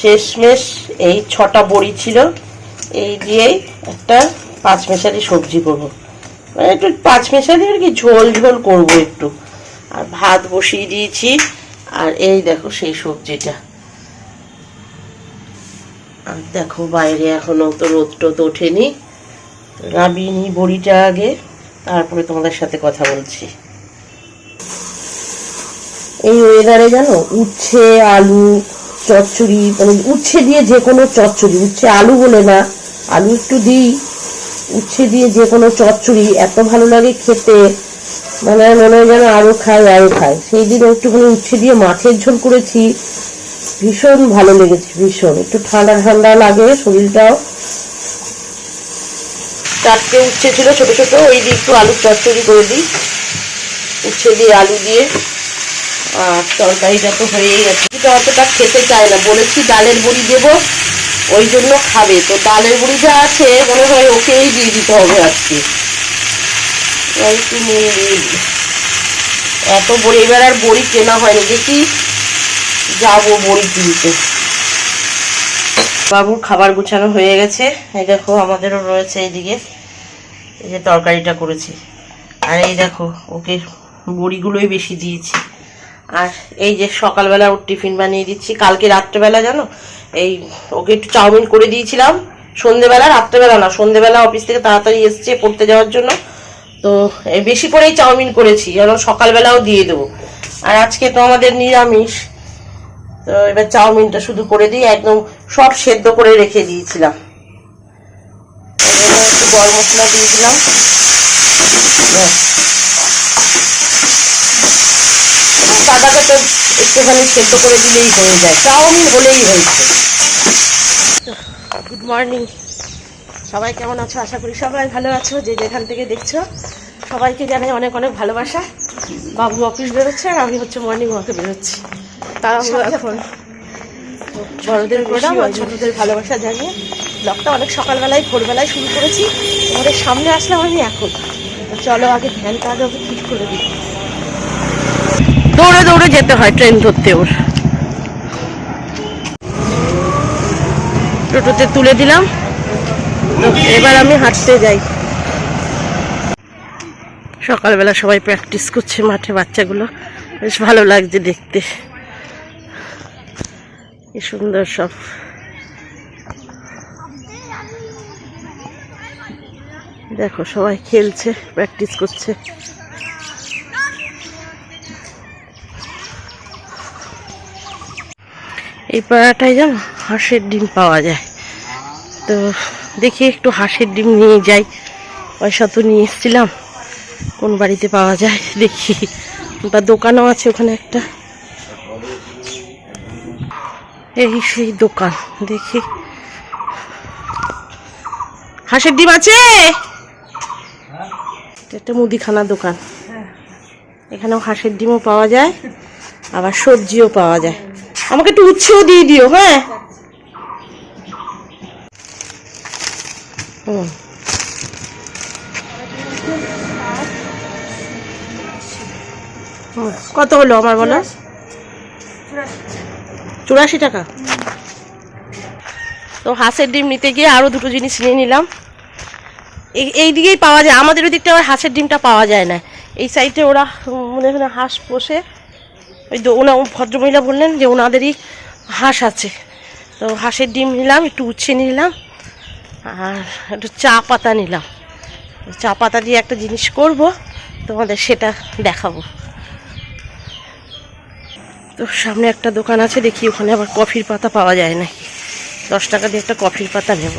শেষমেশ এই ছটা বড়ি ছিল। এই দিয়েই একটা পাঁচ মেশালি সবজি করব। মানে একটু পাঁচ মেশালি আর কি ঝোল ঝোল করব একটু। আর ভাত বসিয়ে দিয়েছি। আর এই দেখো সেই সবজিটা। আর দেখো বাইরে এখনও তো রোদ টোদ ওঠেনি। নিই বড়িটা আগে, তারপরে তোমাদের সাথে কথা বলছি। এই ওয়েদারে জানো, উচ্ছে, আলু চচ্চড়ি মানে উচ্ছে দিয়ে যে কোনো চচ্চড়ি, উচ্ছে আলু বলে না, আলু একটু দিই, উচ্ছে দিয়ে যে কোনো চচ্চড়ি, এত ভালো লাগে খেতে মানে মনে হয় যেন আরও খাই আরও খাই সেই দিন একটুখানি উচ্ছে দিয়ে মাছের ঝোল করেছি, ভীষণ ভালো লেগেছে, ভীষণ। একটু ঠান্ডা ঠান্ডা লাগে শরীরটাও। চারটে উচ্ছে ছিল ছোট ছোট, ওই দিয়ে একটু আলু চচ্চড়ি করে দিই, উচ্ছে দিয়ে আলু দিয়ে। আর তরকারিটা তো হয়েই গেছে। এটা অতটা খেতে চায় না। বলেছি ডালের বড়ি দেবো, ওই জন্য খাবে। তো ডালের বড়ি যা আছে, মনে হয় ওকেই দিয়ে দিতে হবে আজকে। এত বড়ি, এবার আর বড়ি কেনা হয়নি। দেখি যাব বড়ি কিনতে। বাবুর খাবার গুছানো হয়ে গেছে। এই দেখো, আমাদেরও রয়েছে এইদিকে। এই যে তরকারিটা করেছি। আর এই দেখো, ওকে বড়িগুলোই বেশি দিয়েছি। আর এই যে সকালবেলা ওর টিফিন বানিয়ে দিচ্ছি, কালকে রাত্রেবেলা জানো? এই ওকে একটু চাউমিন করে দিয়েছিলাম। সন্ধেবেলা, রাত্রেবেলা না, সন্ধেবেলা অফিস থেকে তাড়াতাড়ি এসছে পড়তে যাওয়ার জন্য। তো বেশি করেই চাউমিন করেছি, যেন সকালবেলাও দিয়ে দেবো। আর আজকে তো আমাদের নিরামিষ। তো এবার চাউমিনটা শুধু করে দিই, একদম সব সেদ্ধ করে রেখে দিয়েছিলাম। একটু গরম মশলা দিয়ে দিলাম সাদাটা তো একটুখানি সেদ্ধ করে দিলেই হয়ে যায়। চাউমিন হলেই হয়েছে গুড মর্নিং। সবাই কেমন আছো? আশা করি সবাই ভালো আছো যে যেখান থেকে দেখছ। সবাইকে জানাই অনেক অনেক ভালোবাসা। বাবু অফিস বেরোচ্ছে আর আমি হচ্ছে মর্নিং ওয়াকে বেরোচ্ছি। তারা এখন। বড়দের প্রণাম আর ছোটদের ভালোবাসা জানিয়ে ব্লগটা অনেক সকালবেলায় ভোরবেলায় শুরু করেছি। তোমাদের সামনে আসলাম আমি এখন। চলো আগে ফ্যানটা আগে ওকে ঠিক করে দিই। দৌড়ে দৌড়ে যেতে হয় ট্রেন ধরতে ওর। টোটোতে তুলে দিলাম। এবার আমি হাঁটতে যাই। সকালবেলা সবাই প্র্যাকটিস করছে মাঠে বাচ্চাগুলো। বেশ ভালো লাগছে দেখতে। কি সুন্দর সব। দেখো সবাই খেলছে, প্র্যাকটিস করছে। এই পাড়াটায় জানো হাঁসের ডিম পাওয়া যায়। তো দেখি একটু হাঁসের ডিম নিয়ে যাই। পয়সা তো নিয়ে এসেছিলাম, কোন বাড়িতে পাওয়া যায় দেখি। বা দোকানও আছে ওখানে একটা। এই সেই দোকান, দেখি। হাঁসের ডিম আছে? একটা মুদিখানা দোকান। এখানেও হাঁসের ডিমও পাওয়া যায়, আবার সবজিও পাওয়া যায়। আমাকে একটু উচ্ছেও দিয়ে দিও হ্যাঁ? কত হলো আমার বলো? চুরাশি টাকা। তো হাঁসের ডিম নিতে গিয়ে আরও দুটো জিনিস নিয়ে নিলাম। এই দিকেই পাওয়া যায়। আমাদের ওই দিকটা আবার হাঁসের ডিমটা পাওয়া যায় না। এই সাইডে ওরা মনে হয় হাঁস পোষে। ওই তো ওনা ভদ্রমহিলা বললেন যে ওনাদেরই হাঁস আছে। তো হাঁসের ডিম নিলাম, একটু উচ্ছে নিলাম, আর একটু চা পাতা নিলাম। চা পাতা দিয়ে একটা জিনিস করব, তোমাদের সেটা দেখাবো। তো সামনে একটা দোকান আছে, দেখি ওখানে আবার কফির পাতা পাওয়া যায় নাকি। দশ টাকা দিয়ে একটা কফির পাতা নেব।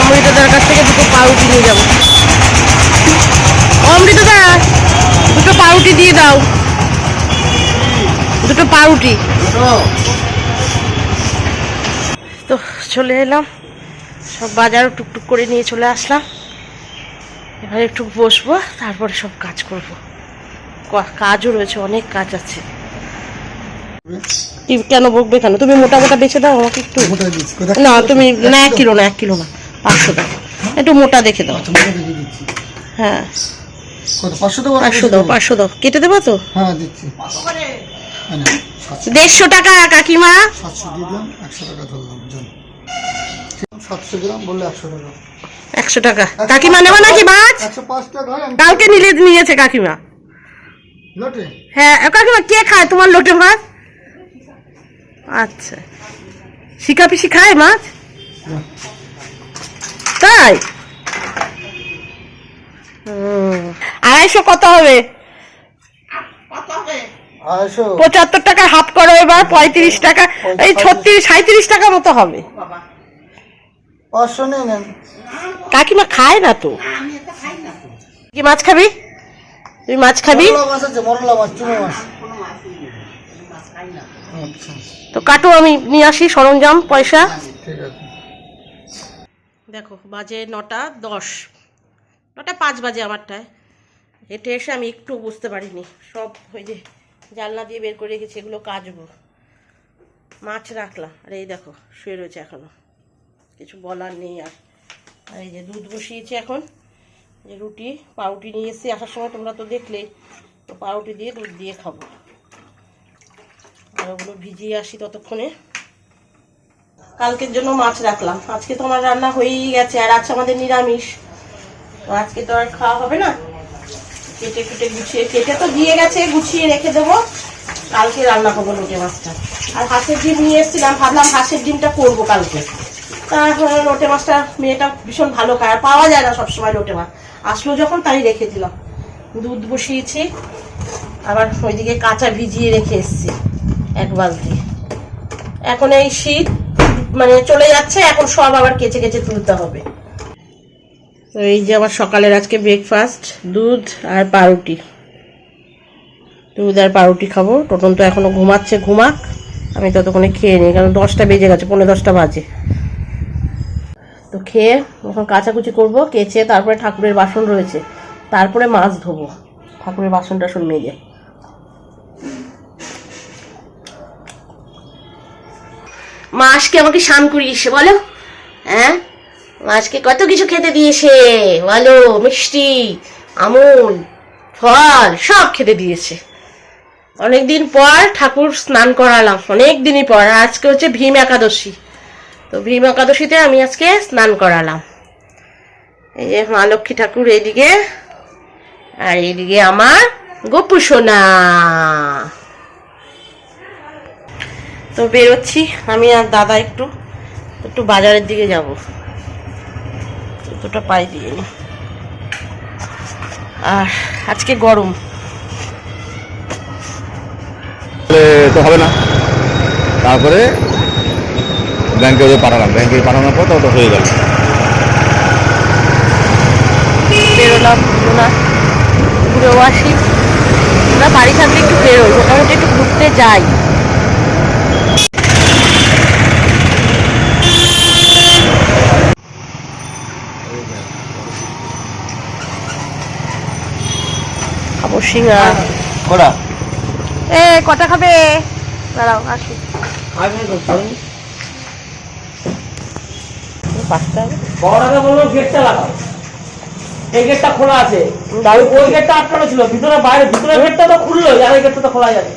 অমৃতদার কাছ থেকে দুটো পাউরুটি নিয়ে যাব। অমৃতদা দুটো পাউরুটি দিয়ে দাও। দুটো পাউরুটি। তো চলে এলাম। সব বাজারও টুকটুক করে নিয়ে চলে আসলাম। এবার একটু বসবো তারপরে সব কাজ করব। কাজও রয়েছে অনেক কাজ আছে। কেন বকবে কেন? তুমি মোটা মোটা বেছে দাও আমাকে একটু। না তুমি না এক কিলো না এক কিলো না পাঁচশো টাকা। একটু মোটা দেখে দাও। আচ্ছা হ্যাঁ। কত? দাও দাও কেটে দেবো তো? হ্যাঁ দিচ্ছি। হ্যাঁ, দেড়শো টাকা কাকিমা। সাতশো দিয়ে দিলাম একশো টাকা ধরলাম জন। সাতশো গ্রাম বললে একশো টাকা। একশো টাকা। কাকিমা নেব নাকি মাছ টাকা কালকে নিলে নিয়েছে কাকিমা। লটে? হ্যাঁ কাকিমা কে খায় তোমার লোটে মাছ আচ্ছা। শিকা পিসি খায় মাছ? তাই? হুম। আড়াইশো কত হবে? পঁচাত্তর টাকা হাফ করো এবার পঁয়ত্রিশ টাকা। এই ছত্রিশ সাঁত্রিশ টাকা মতো হবে। কাকিমা খায় না তো। কি মাছ খাবি? তুই মাছ খাবি? আচ্ছা। তো কাটো আমি নিয়ে আসি সরঞ্জাম পয়সা। দেখো বাজে নটা দশ। নটা পাঁচ বাজে আমারটায়। হেঁটে এসে আমি একটু বুঝতে পারিনি। সব ওই যে জানলা দিয়ে বের করে রেখেছি, এগুলো কাচবো। মাছ রাখলাম। আর এই দেখো, শুয়ে রয়েছে এখনও। কিছু বলার নেই আর। আর এই যে দুধ বসিয়েছি এখন। যে রুটি, পাউরুটি নিয়ে এসেছি। আসার সময় তোমরা তো দেখলে, তো পাউরুটি দিয়ে দুধ দিয়ে খাব। আর ওগুলো ভিজিয়ে আসি ততক্ষণে। কালকের জন্য মাছ রাখলাম। আজকে তো আমার রান্না হয়েই গেছে। আর আজকে আমাদের নিরামিষ। আজকে তো আর খাওয়া হবে না। কেটে কেটে গুছিয়ে, কেটে তো দিয়ে গেছে, গুছিয়ে রেখে দেবো। কালকে রান্না করব লোটে মাছটা। আর হাঁসের ডিম নিয়ে এসেছিলাম, ভাবলাম হাঁসের ডিমটা করব কালকে। তারপরে লোটে মাছটা, মেয়েটা ভীষণ ভালো খায়, আর পাওয়া যায় না সবসময় লোটে মাছ। আসলো যখন তাই রেখে দিলাম। দুধ বসিয়েছি, আবার ওইদিকে কাঁচা ভিজিয়ে রেখে এসেছি, এক বালতি। এখন এই শীত মানে চলে যাচ্ছে, এখন সব আবার কেচে কেচে তুলতে হবে। তো এই যে আমার সকালের আজকে ব্রেকফাস্ট দুধ আর পাউরুটি। দুধ আর পাউরুটি খাব। টোটন তো এখনও ঘুমাচ্ছে, ঘুমাক। আমি ততক্ষণে খেয়ে নিই, কারণ দশটা বেজে গেছে পনেরো দশটা বাজে। তো খেয়ে এখন কাচাকুচি করব, কেচে তারপরে ঠাকুরের বাসন রয়েছে। তারপরে মাছ ধোবো। ঠাকুরের বাসন টাসন মেজে। মা আমাকে স্নান করিয়েছে বলো? হ্যাঁ? আজকে কত কিছু খেতে দিয়েছে? বলো মিষ্টি, আমুল, ফল, সব খেতে দিয়েছে। অনেকদিন পর ঠাকুর স্নান করালাম। অনেক দিনই পর। আজকে হচ্ছে ভীম একাদশী। তো ভীম একাদশীতে আমি আজকে স্নান করালাম। এই যে মা লক্ষ্মী ঠাকুর এইদিকে, আর এইদিকে আমার গোপু সোনা। তো বেরোচ্ছি। আমি আর দাদা একটু একটু বাজারের দিকে যাব। দুটো পাই দিয়ে নি। আর আজকে গরম। তো হবে না। তারপরে ব্যাংকে ওদের পাঠালাম। ব্যাংকে পাঠানোর পর তো হয়ে গেল। বেরোলাম না ঘুরেও আসি। আমরা বাড়ি থাকলে একটু বেরোই। মোটামুটি একটু ঘুরতে যাই। সিঙ্গা ওরা এ কটা খাবে? দাঁড়াও আসি। পাঁচটা। বড়টাকে বলল গেটটা লাগাও। এই গেটটা খোলা আছে। ওই ওই গেটটা আটকানো ছিল। ভিতরে বাইরে ভিতরে গেটটা তো খুললো আর এই গেটটা তো খোলা যাবে।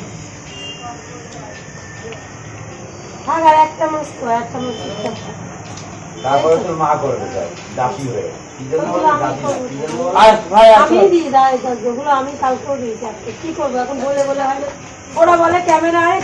তারপরে তো মা করবে দাসি হয়ে। কি জন্য বলে দাসি না? কি আমি কালকেও দিয়েছি করব এখন বলে বলে হয় ওরা বলে ক্যামেরায়।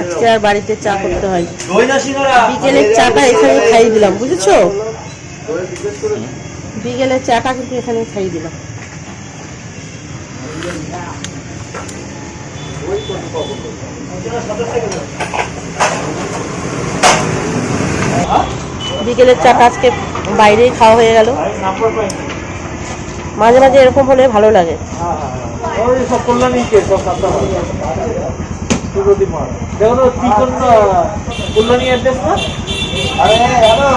আজকে আর বাড়িতে চা করতে হয়। বিকেলের চাটা এখানে খাইয়ে দিলাম, বুঝেছ? বিকেলের চাটা কিন্তু এখানে খাইয়ে দিলাম। বিকেলের চাটা আজকে বাইরেই খাওয়া হয়ে গেল। মাঝে মাঝে এরকম হলে ভালো লাগে। ওই সব কল্যাণী কে সব সাতটা সুরদি দেখো তো চিকন কল্যাণী অ্যাড্রেস না আরে, হ্যালো।